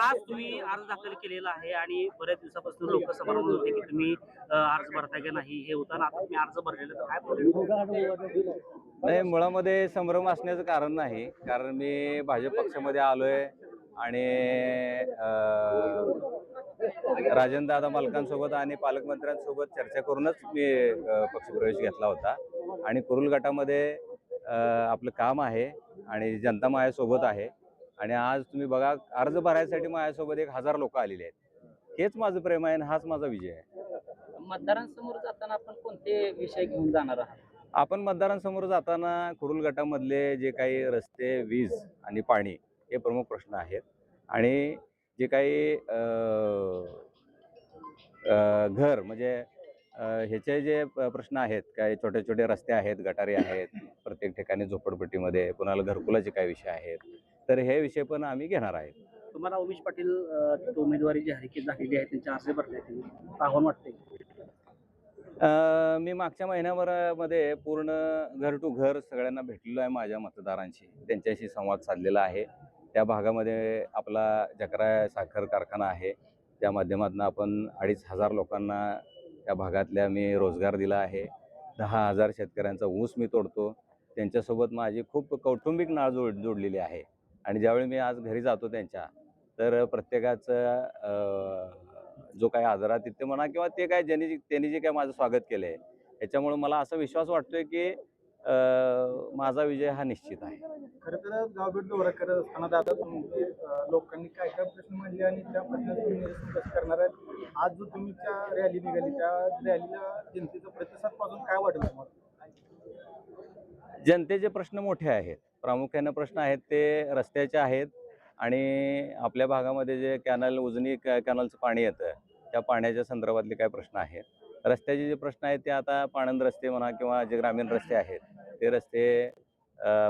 आज तुम्ही अर्ज दाखल केलेला आहे आणि बऱ्याच दिवसापासून लोक समारंभ होते की तुम्ही अर्ज भरताय की नाही हे होता आता तुम्ही अर्ज भरलेला तर काय नाही मुळामध्ये संभ्रम असण्याचं कारण नाही. कारण मी भाजप पक्षामध्ये आलोय आणि राजन दादा मालकांसोबत आणि पालकमंत्र्यांसोबत चर्चा करूनच मी पक्षप्रवेश घेतला होता. आणि कुरुल गटामध्ये आपलं काम आहे आणि जनता माझ्यासोबत आहे. आणि आज तुम्ही बघा अर्ज भरायसाठी माझ्यासोबत एक हजार लोक आलेले आहेत. हेच माझं प्रेम आहे आणि हाच माझा विजय आहे. मतदारांसमोर जाताना आपण कोणते विषय घेऊन जाणार आहात? आपण मतदारांसमोर जाताना कुरुल गटामधले जे काही रस्ते वीज आणि पाणी हे प्रमुख प्रश्न आहेत. आणि जे काही घर म्हणजे ह्याचे जे प्रश्न आहेत काही छोटे छोटे रस्ते आहेत गटारी आहेत प्रत्येक ठिकाणी झोपडपट्टीमध्ये कोणाला घरकुलाचे काय विषय आहेत. तर हे विषय पण आम्ही घेणार आहेत तुम्हाला उमेश पाटील अ, उमेदवारी जाहीर झालेली आहे त्यांचे अर्ज भरले आव्हान वाटते अ, मी मागच्या महिन्याभरामध्ये पूर्ण घर टू घर सगळ्यांना भेटलेलो आहे माझ्या मतदारांशी. त्यांच्याशी संवाद साधलेला आहे. त्या भागामध्ये आपला जकरा साखर कारखाना आहे. त्या माध्यमातून आपण अडीच हजार लोकांना त्या भागातल्या मी रोजगार दिला आहे. दहा हजार शेतकऱ्यांचा ऊस मी तोडतो. त्यांच्यासोबत माझी खूप कौटुंबिक नाळ जोड जोडलेली आहे. आणि ज्यावेळी मी आज घरी जातो त्यांच्या तर प्रत्येकाचं जो काही आदरातिथ्य म्हणा किंवा ते काय ज्यांनी त्यांनी जे काय माझं स्वागत केलं आहे याच्यामुळे मला असा विश्वास वाटतोय की माझा विजय हा निश्चित आहे. खरं तर गावभेट दौरा करत असताना दादा तुम्ही लोकांनी काय काय प्रश्न मांडले आणि त्या प्रश्नाचं करणार आहेत? आज जो तुम्ही त्या रॅली निघाली त्या रॅलीला जनतेचा प्रतिसादपासून काय वाटेल जनतेचे प्रश्न मोठे आहेत. प्रामुख्याने प्रश्न आहेत ते रस्त्याचे आहेत आणि आपल्या भागामध्ये जे कॅनल उजनी कॅनलचं पाणी येतं त्या पाण्याच्या संदर्भातले काय प्रश्न आहेत. रस्त्याचे जे प्रश्न आहेत ते आता पाणंद रस्ते म्हणा किंवा जे ग्रामीण रस्ते आहेत ते रस्ते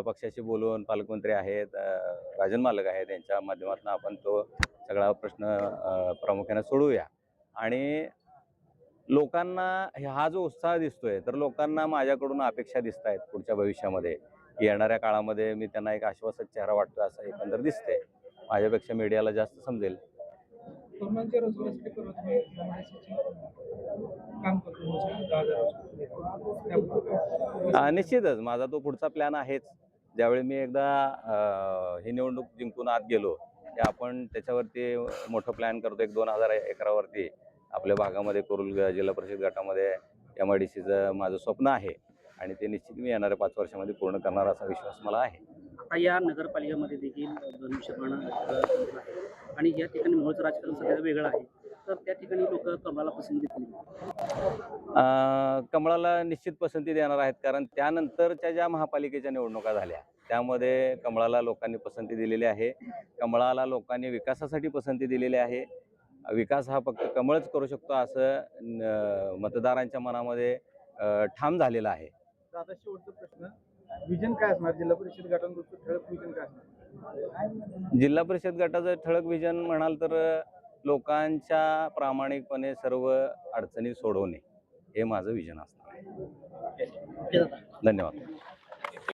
पक्षाशी बोलून पालकमंत्री आहेत राजन मालक आहेत यांच्या माध्यमातून आपण तो सगळा प्रश्न प्रामुख्याने सोडवूया आणि लोकांना हे- हा जो उत्साह दिसतोय तर लोकांना माझ्याकडून अपेक्षा दिसत आहेत पुढच्या भविष्यामध्ये. की येणाऱ्या काळामध्ये मी त्यांना एक आश्वासक चेहरा वाटतोय असं एकंदर दिसतंय. माझ्यापेक्षा मीडियाला जास्त समजेल. अं, निश्चितच. माझा तो पुढचा प्लॅन आहेच. ज्यावेळी मी एकदा ही निवडणूक जिंकून आत गेलो की आपण त्याच्यावरती मोठं प्लॅन करतो. एक दोन हजार एकरावरती आपल्या भागामध्ये कुरुल जिल्हा परिषद गटामध्ये एम आय डी सीचं माझं स्वप्न आहे. आणि ते निश्चित मी येणाऱ्या पाच वर्षामध्ये पूर्ण करणार असा विश्वास मला आहे. आता या नगरपालिकेमध्ये देखील धनुष्यबाण आणि या ठिकाणी मूळचं राजकारण सध्या वेगळं आहे. तर त्या ठिकाणी लोक कमळाला पसंती देतील. कमळाला निश्चित पसंती देणार आहेत कारण त्यानंतरच्या ज्या महापालिकेच्या निवडणुका झाल्या त्यामध्ये कमळाला लोकांनी पसंती दिलेली आहे. कमळाला लोकांनी विकासासाठी पसंती दिलेली आहे. विकास हा फक्त कमळच करू शकतो असं मतदारांच्या मनामध्ये ठाम झालेलं आहे. दादा शेवटचा प्रश्न विजन काय असणार? जिल्हा परिषद गटांचं ठळक विजन काय असणार? जिल्हा परिषद गटाचं ठळक विजन म्हणाल तर लोकांच्या प्रामाणिकपणे सर्व अडचणी सोडवणे हे माझं विजन असणार आहे. धन्यवाद.